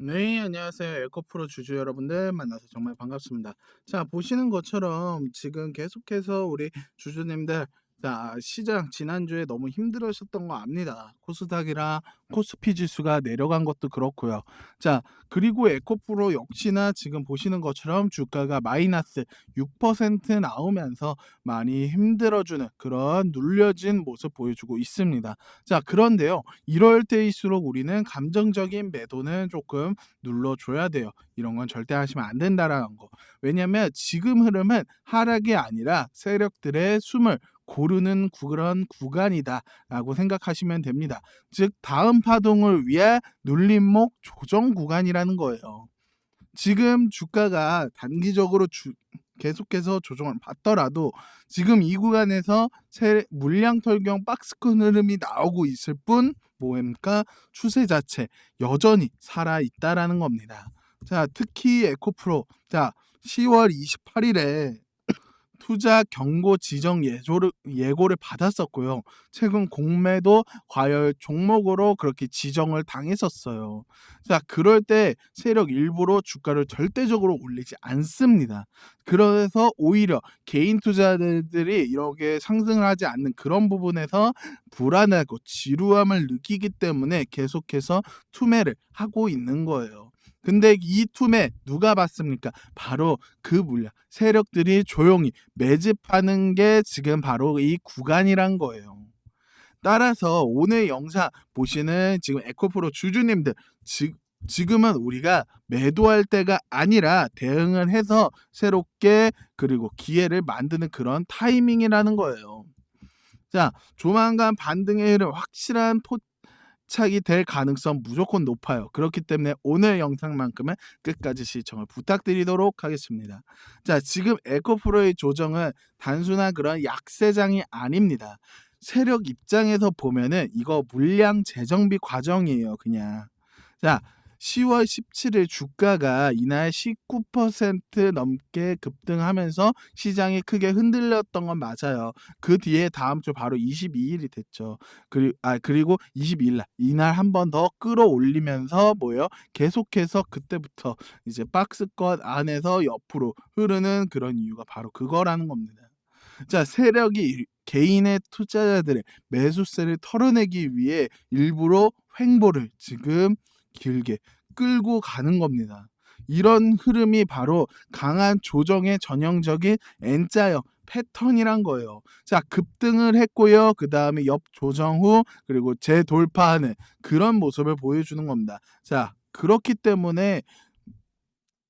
네, 안녕하세요. 에코프로 주주 여러분들 만나서 정말 반갑습니다. 자, 보시는 것처럼 지금 계속해서 우리 주주님들 자, 시장 지난주에 너무 힘들으셨던 거 압니다. 코스닥이랑 코스피 지수가 내려간 것도 그렇고요. 자, 그리고 에코프로 역시나 지금 보시는 것처럼 주가가 마이너스 6% 나오면서 많이 힘들어주는 그런 눌려진 모습 보여주고 있습니다. 자, 그런데요. 이럴 때일수록 우리는 감정적인 매도는 조금 눌러줘야 돼요. 이런 건 절대 하시면 안 된다라는 거. 왜냐면 지금 흐름은 하락이 아니라 세력들의 숨을 고르는 그런 구간이다라고 생각하시면 됩니다. 즉 다음 파동을 위해 눌림목 조정 구간이라는 거예요. 지금 주가가 단기적으로 주, 계속해서 조정을 받더라도 지금 이 구간에서 세, 물량 털경 박스권 흐름이 나오고 있을 뿐 뭐입니까 추세 자체 여전히 살아 있다라는 겁니다. 자 특히 에코프로 자 10월 28일에 투자 경고 지정 예조를 예고를 받았었고요. 최근 공매도 과열 종목으로 그렇게 지정을 당했었어요. 자, 그럴 때 세력 일부러 주가를 절대적으로 올리지 않습니다. 그래서 오히려 개인 투자자들이 이렇게 상승을 하지 않는 그런 부분에서 불안하고 지루함을 느끼기 때문에 계속해서 투매를 하고 있는 거예요. 근데 이 투매 누가 봤습니까? 바로 그 물량 세력들이 조용히 매집하는 게 지금 바로 이 구간이란 거예요. 따라서 오늘 영상 보시는 지금 에코프로 주주님들 지, 지금은 우리가 매도할 때가 아니라 대응을 해서 새롭게 그리고 기회를 만드는 그런 타이밍이라는 거예요. 자, 조만간 반등의 흐름 확실한 포, 착이 될 가능성 무조건 높아요. 그렇기 때문에 오늘 영상만큼은 끝까지 시청을 부탁드리도록 하겠습니다. 자, 지금 에코프로의 조정은 단순한 그런 약세장이 아닙니다. 세력 입장에서 보면은 이거 물량 재정비 과정이에요, 그냥. 자, 10월 17일 주가가 이날 19% 넘게 급등하면서 시장이 크게 흔들렸던 건 맞아요. 그 뒤에 다음 주 바로 22일이 됐죠. 그리, 아, 그리고 22일 날 이날 한 번 더 끌어올리면서 뭐요? 계속해서 그때부터 이제 박스권 안에서 옆으로 흐르는 그런 이유가 바로 그거라는 겁니다. 자, 세력이 개인의 투자자들의 매수세를 털어내기 위해 일부러 횡보를 지금 길게 끌고 가는 겁니다. 이런 흐름이 바로 강한 조정의 전형적인 N자형 패턴이란 거예요. 자, 급등을 했고요. 그 다음에 옆 조정 후 그리고 재돌파하는 그런 모습을 보여주는 겁니다. 자, 그렇기 때문에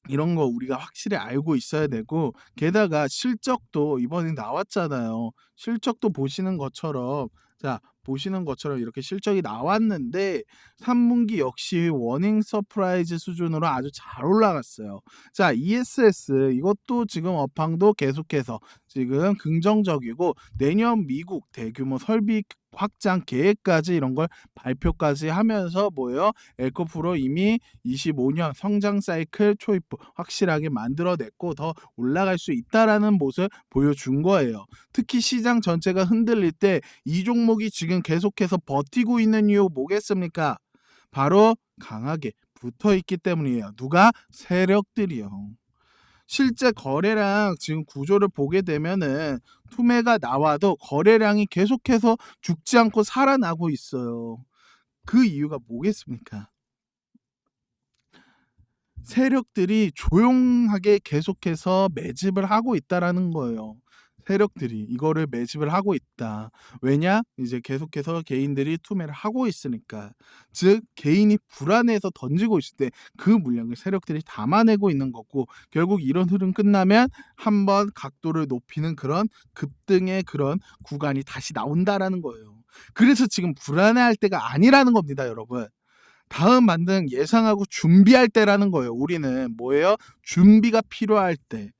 이런 거 우리가 확실히 알고 있어야 되고 게다가 실적도 이번에 나왔잖아요. 실적도 보시는 것처럼 자 보시는 것처럼 이렇게 실적이 나왔는데 3분기 역시 워닝 서프라이즈 수준으로 아주 잘 올라갔어요. 자, ESS 이것도 지금 업황도 계속해서 지금 긍정적이고 내년 미국 대규모 설비 확장 계획까지 이런 걸 발표까지 하면서 뭐예요? 에코프로 이미 25년 성장 사이클 초입부 확실하게 만들어냈고 더 올라갈 수 있다라는 모습 보여준 거예요. 특히 시장 전체가 흔들릴 때 이 종목이 지금 계속해서 버티고 있는 이유 뭐겠습니까? 바로 강하게 붙어 있기 때문이에요. 누가? 세력들이요. 실제 거래량 지금 구조를 보게 되면은 투매가 나와도 거래량이 계속해서 죽지 않고 살아나고 있어요. 그 이유가 뭐겠습니까? 세력들이 조용하게 계속해서 매집을 하고 있다라는 거예요. 세력들이 이거를 매집을 하고 있다. 왜냐? 이제 계속해서 개인들이 투매를 하고 있으니까. 즉 개인이 불안해서 던지고 있을 때 그 물량을 세력들이 담아내고 있는 거고 결국 이런 흐름 끝나면 한번 각도를 높이는 그런 급등의 그런 구간이 다시 나온다라는 거예요. 그래서 지금 불안해할 때가 아니라는 겁니다, 여러분. 다음 반등 예상하고 준비할 때라는 거예요. 우리는 뭐예요? 준비가 필요할 때.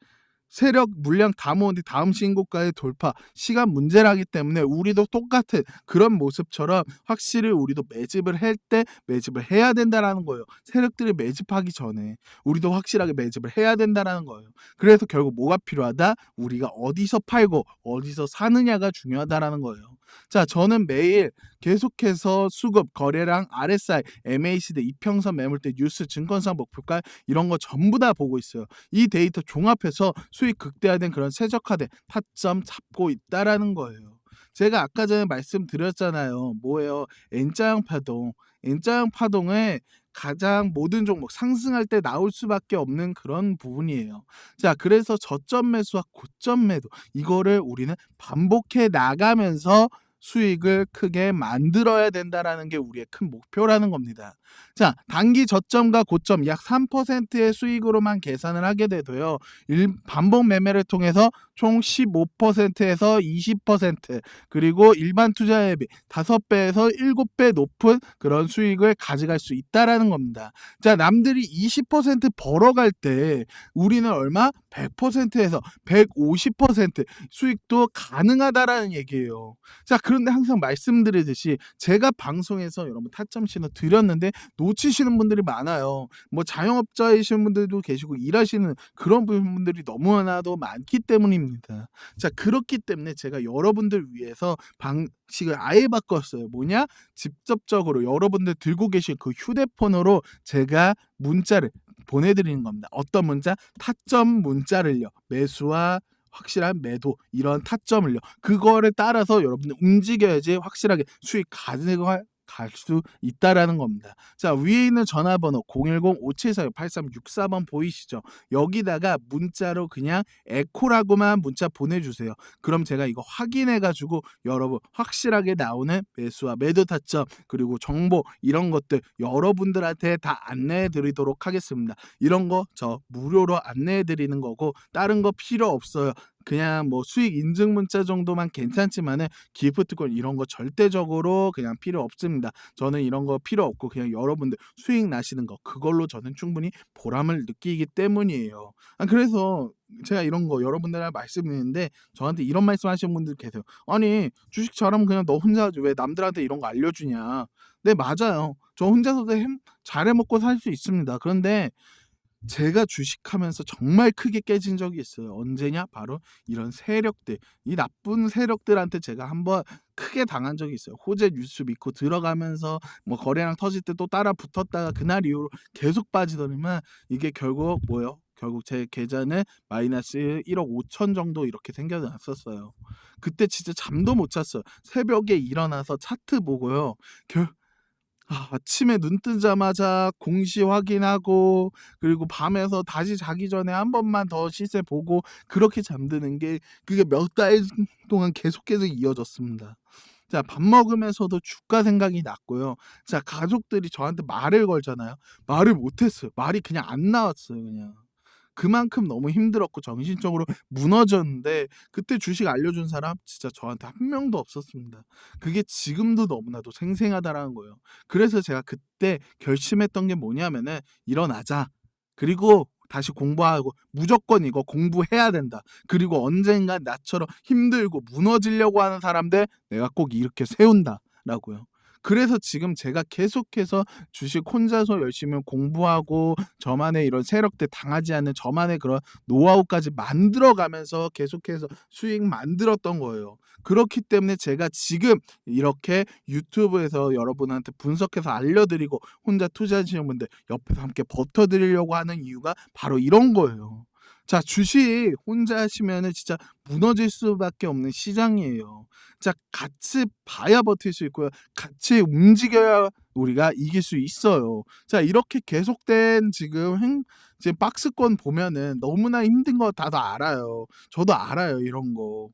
세력 물량 다 모은데 다음 신고가의 돌파 시간 문제라기 때문에 우리도 똑같은 그런 모습처럼 확실히 우리도 매집을 할 때 매집을 해야 된다라는 거예요. 세력들이 매집하기 전에 우리도 확실하게 매집을 해야 된다라는 거예요. 그래서 결국 뭐가 필요하다? 우리가 어디서 팔고 어디서 사느냐가 중요하다라는 거예요. 자, 저는 매일 계속해서 수급, 거래량, RSI, MACD, 이평선 매물대, 뉴스, 증권사 목표가 이런 거 전부 다 보고 있어요. 이 데이터 종합해서 수익 극대화된 그런 최적화된 타점 잡고 있다라는 거예요. 제가 아까 전에 말씀드렸잖아요. 뭐예요? N자형 파동. N자형 파동에 가장 모든 종목 상승할 때 나올 수밖에 없는 그런 부분이에요. 자, 그래서 저점 매수와 고점 매도 이거를 우리는 반복해 나가면서 수익을 크게 만들어야 된다라는 게 우리의 큰 목표라는 겁니다. 자, 단기 저점과 고점 약 3%의 수익으로만 계산을 하게 돼도요. 일, 반복 매매를 통해서 총 15%에서 20% 그리고 일반 투자에 비 5배에서 7배 높은 그런 수익을 가져갈 수 있다라는 겁니다. 자, 남들이 20% 벌어갈 때 우리는 얼마? 100%에서 150% 수익도 가능하다라는 얘기예요. 자, 그런데 항상 말씀드리듯이 제가 방송에서 여러분 타점 신호 드렸는데 놓치시는 분들이 많아요. 뭐 자영업자이신 분들도 계시고 일하시는 그런 분들이 너무나도 많기 때문입니다. 자, 그렇기 때문에 제가 여러분들 위해서 방식을 아예 바꿨어요. 뭐냐? 직접적으로 여러분들 들고 계신 그 휴대폰으로 제가 문자를 보내드리는 겁니다. 어떤 문자? 타점 문자를요. 매수와 확실한 매도 이런 타점을요. 그거를 따라서 여러분들 움직여야지 확실하게 수익 가져갈 갈 수 있다라는 겁니다. 자, 위에 있는 전화번호 010-5746-8364번 보이시죠? 여기다가 문자로 그냥 에코라고만 문자 보내주세요. 그럼 제가 이거 확인해가지고 여러분 확실하게 나오는 매수와 매도 타점 그리고 정보 이런 것들 여러분들한테 다 안내해 드리도록 하겠습니다. 이런 거 저 무료로 안내해 드리는 거고 다른 거 필요 없어요. 그냥 뭐 수익 인증 문자 정도만 괜찮지만은 기프트콘 이런 거 절대적으로 그냥 필요 없습니다. 저는 이런 거 필요 없고 그냥 여러분들 수익 나시는 거 그걸로 저는 충분히 보람을 느끼기 때문이에요. 아 그래서 제가 이런 거 여러분들한테 말씀드리는데 저한테 이런 말씀 하시는 분들 계세요. 아니 주식 잘하면 그냥 너 혼자 하지 왜 남들한테 이런 거 알려주냐? 네 맞아요. 저 혼자서도 햄 잘해 먹고 살 수 있습니다. 그런데 제가 주식하면서 정말 크게 깨진 적이 있어요. 언제냐? 바로 이런 세력들, 이 나쁜 세력들한테 제가 한번 크게 당한 적이 있어요. 호재 뉴스 믿고 들어가면서 뭐 거래량 터질 때 또 따라 붙었다가 그날 이후로 계속 빠지더니만 이게 결국 뭐요? 결국 제 계좌는 마이너스 1억 5천 정도 이렇게 생겨났었어요. 그때 진짜 잠도 못 잤어요. 새벽에 일어나서 차트 보고요. 결, 아, 아침에 눈 뜨자마자 공시 확인하고 그리고 밤에서 다시 자기 전에 한 번만 더 시세 보고 그렇게 잠드는 게 그게 몇 달 동안 계속해서 이어졌습니다. 자, 밥 먹으면서도 주가 생각이 났고요. 자, 가족들이 저한테 말을 걸잖아요. 말을 못했어요. 말이 그냥 안 나왔어요, 그냥. 그만큼 너무 힘들었고 정신적으로 무너졌는데 그때 주식 알려준 사람 진짜 저한테 한 명도 없었습니다. 그게 지금도 너무나도 생생하다라는 거예요. 그래서 제가 그때 결심했던 게 뭐냐면은 일어나자. 그리고 다시 공부하고 무조건 이거 공부해야 된다. 그리고 언젠가 나처럼 힘들고 무너지려고 하는 사람들 내가 꼭 이렇게 세운다라고요. 그래서 지금 제가 계속해서 주식 혼자서 열심히 공부하고 저만의 이런 세력들 당하지 않는 저만의 그런 노하우까지 만들어가면서 계속해서 수익 만들었던 거예요. 그렇기 때문에 제가 지금 이렇게 유튜브에서 여러분한테 분석해서 알려드리고 혼자 투자하시는 분들 옆에서 함께 버텨드리려고 하는 이유가 바로 이런 거예요. 자, 주식 혼자 하시면은 진짜 무너질 수밖에 없는 시장이에요. 자, 같이 봐야 버틸 수 있고요. 같이 움직여야 우리가 이길 수 있어요. 자, 이렇게 계속된 지금 행, 지금 박스권 보면은 너무나 힘든 거 다들 알아요. 저도 알아요, 이런 거.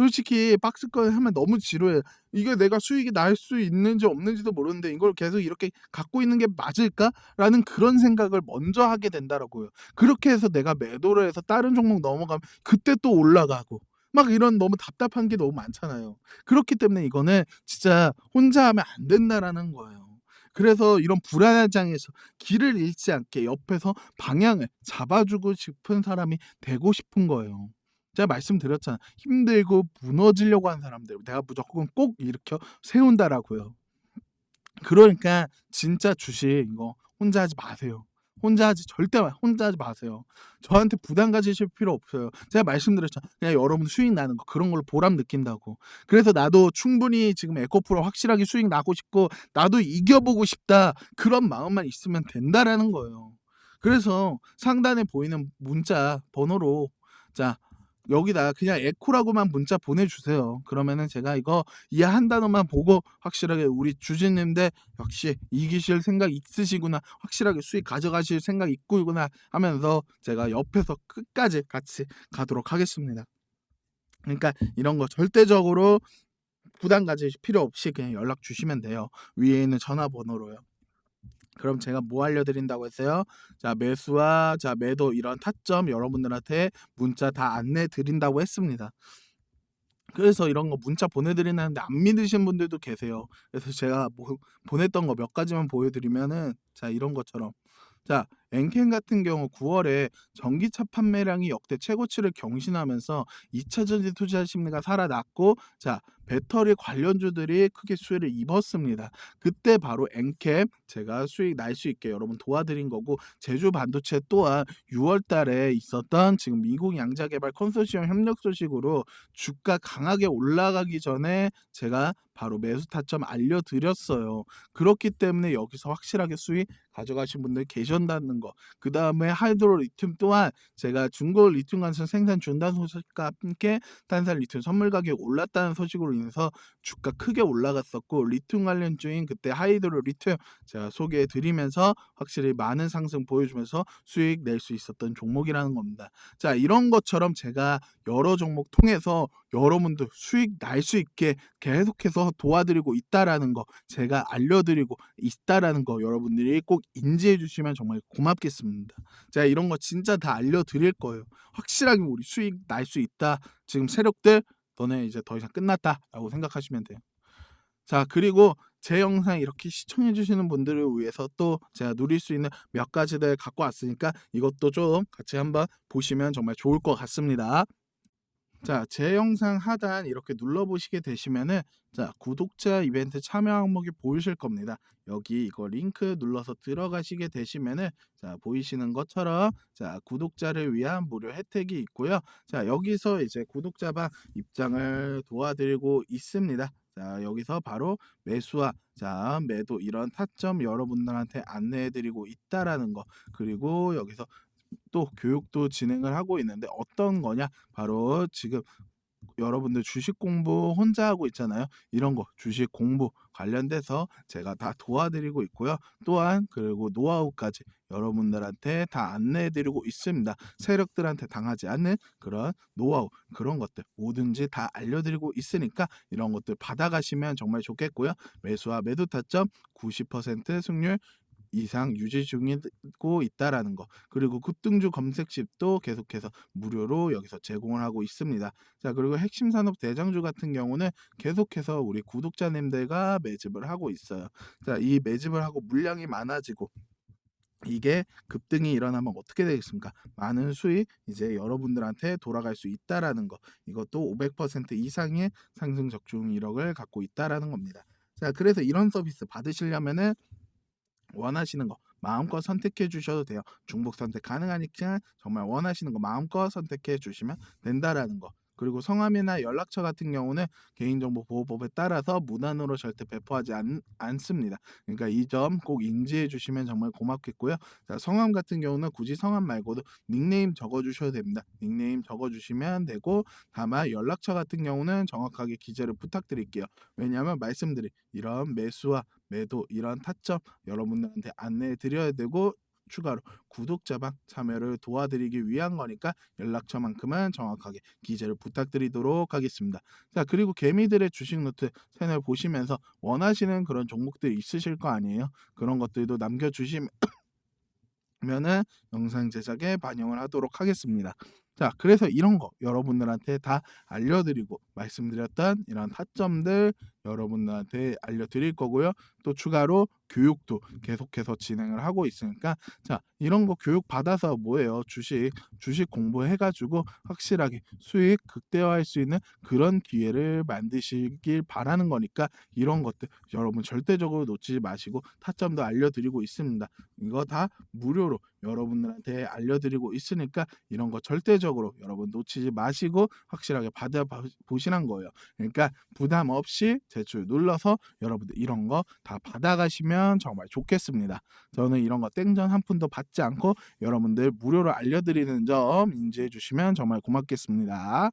솔직히 박스권 하면 너무 지루해요. 이게 내가 수익이 날 수 있는지 없는지도 모르는데 이걸 계속 이렇게 갖고 있는 게 맞을까?라는 그런 생각을 먼저 하게 된다라고요. 그렇게 해서 내가 매도를 해서 다른 종목 넘어가면 그때 또 올라가고 막 이런 너무 답답한 게 너무 많잖아요. 그렇기 때문에 이거는 진짜 혼자 하면 안 된다라는 거예요. 그래서 이런 불안한 장에서 길을 잃지 않게 옆에서 방향을 잡아주고 싶은 사람이 되고 싶은 거예요. 제가 말씀드렸잖아. 힘들고 무너지려고 하는 사람들 내가 무조건 꼭 일으켜 세운다라고요. 그러니까 진짜 주식 이거 혼자 하지 마세요. 혼자 하지 절대 마 혼자 하지 마세요. 저한테 부담 가지실 필요 없어요. 제가 말씀드렸잖아요. 그냥 여러분 수익 나는 거 그런 걸로 보람 느낀다고. 그래서 나도 충분히 지금 에코프로 확실하게 수익 나고 싶고 나도 이겨보고 싶다. 그런 마음만 있으면 된다라는 거예요. 그래서 상단에 보이는 문자 번호로 자 여기다 그냥 에코라고만 문자 보내주세요. 그러면은 제가 이거 이해한 단어만 보고 확실하게 우리 주주님들 역시 이기실 생각 있으시구나 확실하게 수익 가져가실 생각 있구나 하면서 제가 옆에서 끝까지 같이 가도록 하겠습니다. 그러니까 이런 거 절대적으로 부담 가질 필요 없이 그냥 연락 주시면 돼요. 위에 있는 전화번호로요. 그럼 제가 뭐 알려드린다고 했어요? 자 매수와 자 매도 이런 타점 여러분들한테 문자 다 안내 드린다고 했습니다. 그래서 이런 거 문자 보내드리는데 안 믿으신 분들도 계세요. 그래서 제가 뭐 보냈던 거 몇 가지만 보여드리면은 자 이런 것처럼 자 엔캔 같은 경우 9월에 전기차 판매량이 역대 최고치를 경신하면서 2차 전지 투자 심리가 살아났고 자 배터리 관련주들이 크게 수혜를 입었습니다. 그때 바로 엔캡 제가 수익 날 수 있게 여러분 도와드린 거고 제주 반도체 또한 6월 달에 있었던 지금 미국 양자 개발 컨소시엄 협력 소식으로 주가 강하게 올라가기 전에 제가 바로 매수 타점 알려드렸어요. 그렇기 때문에 여기서 확실하게 수익 가져가신 분들 계신다는 거. 그 다음에 하이드로 리튬 또한 제가 중고 리튬 관선 생산 중단 소식과 함께 탄산 리튬 선물 가격이 올랐다는 소식으로 인해서 주가 크게 올라갔었고 리튬 관련주인 그때 하이드로 리튬 제가 소개해 드리면서 확실히 많은 상승 보여주면서 수익 낼 수 있었던 종목이라는 겁니다. 자 이런 것처럼 제가 여러 종목 통해서 여러분들 수익 날 수 있게 계속해서 도와드리고 있다라는 거 제가 알려드리고 있다라는 거 여러분들이 꼭 인지해 주시면 정말 고맙겠습니다. 제가 이런 거 진짜 다 알려드릴 거예요. 확실하게 우리 수익 날 수 있다. 지금 세력들 너네 이제 더 이상 끝났다라고 생각하시면 돼요. 자 그리고 제 영상 이렇게 시청해 주시는 분들을 위해서 또 제가 누릴 수 있는 몇 가지들 갖고 왔으니까 이것도 좀 같이 한번 보시면 정말 좋을 것 같습니다. 자, 제 영상 하단 이렇게 눌러보시게 되시면은 자, 구독자 이벤트 참여 항목이 보이실 겁니다. 여기 이거 링크 눌러서 들어가시게 되시면은 자, 보이시는 것처럼 자, 구독자를 위한 무료 혜택이 있고요. 자, 여기서 이제 구독자방 입장을 도와드리고 있습니다. 자, 여기서 바로 매수와 자, 매도 이런 타점 여러분들한테 안내해 드리고 있다라는 거. 그리고 여기서 또 교육도 진행을 하고 있는데 어떤 거냐? 바로 지금 여러분들 주식 공부 혼자 하고 있잖아요. 이런 거 주식 공부 관련돼서 제가 다 도와드리고 있고요. 또한 그리고 노하우까지 여러분들한테 다 안내해드리고 있습니다. 세력들한테 당하지 않는 그런 노하우 그런 것들 뭐든지 다 알려드리고 있으니까 이런 것들 받아가시면 정말 좋겠고요. 매수와 매도 타점 90% 승률 이상 유지 중이고 있다라는 거 그리고 급등주 검색십도 계속해서 무료로 여기서 제공을 하고 있습니다. 자 그리고 핵심 산업 대장주 같은 경우는 계속해서 우리 구독자님들과 매집을 하고 있어요. 자이 매집을 하고 물량이 많아지고 이게 급등이 일어나면 어떻게 되겠습니까? 많은 수익 이제 여러분들한테 돌아갈 수 있다라는 거 이것도 500% 이상의 상승 적중 이력을 갖고 있다라는 겁니다. 자 그래서 이런 서비스 받으시려면은 원하시는 거 마음껏 선택해 주셔도 돼요. 중복 선택 가능하니까 정말 원하시는 거 마음껏 선택해 주시면 된다라는 거. 그리고 성함이나 연락처 같은 경우는 개인정보 보호법에 따라서 무단으로 절대 배포하지 않, 않습니다. 그러니까 이 점 꼭 인지해 주시면 정말 고맙겠고요. 자, 성함 같은 경우는 굳이 성함 말고도 닉네임 적어 주셔도 됩니다. 닉네임 적어 주시면 되고 다만 연락처 같은 경우는 정확하게 기재를 부탁드릴게요. 왜냐하면 말씀드린 이런 매수와 매도 이런 타점 여러분들한테 안내해 드려야 되고 추가로 구독자방 참여를 도와드리기 위한 거니까 연락처만큼은 정확하게 기재를 부탁드리도록 하겠습니다. 자 그리고 개미들의 주식 노트 채널 보시면서 원하시는 그런 종목들 있으실 거 아니에요? 그런 것들도 남겨주시면은 영상 제작에 반영을 하도록 하겠습니다. 자 그래서 이런 거 여러분들한테 다 알려드리고 말씀드렸던 이런 타점들 여러분들한테 알려드릴 거고요. 또 추가로 교육도 계속해서 진행을 하고 있으니까 자 이런 거 교육 받아서 뭐예요? 주식 주식 공부해가지고 확실하게 수익 극대화할 수 있는 그런 기회를 만드시길 바라는 거니까 이런 것들 여러분 절대적으로 놓치지 마시고 타점도 알려드리고 있습니다. 이거 다 무료로 여러분들한테 알려드리고 있으니까 이런 거 절대적으로 여러분 놓치지 마시고 확실하게 받아 보시는 거예요. 그러니까 부담 없이 제출 눌러서 여러분들 이런 거 다 받아가시면 정말 좋겠습니다. 저는 이런 거 땡전 한 푼도 받지 않고 여러분들 무료로 알려드리는 점 인지해 주시면 정말 고맙겠습니다.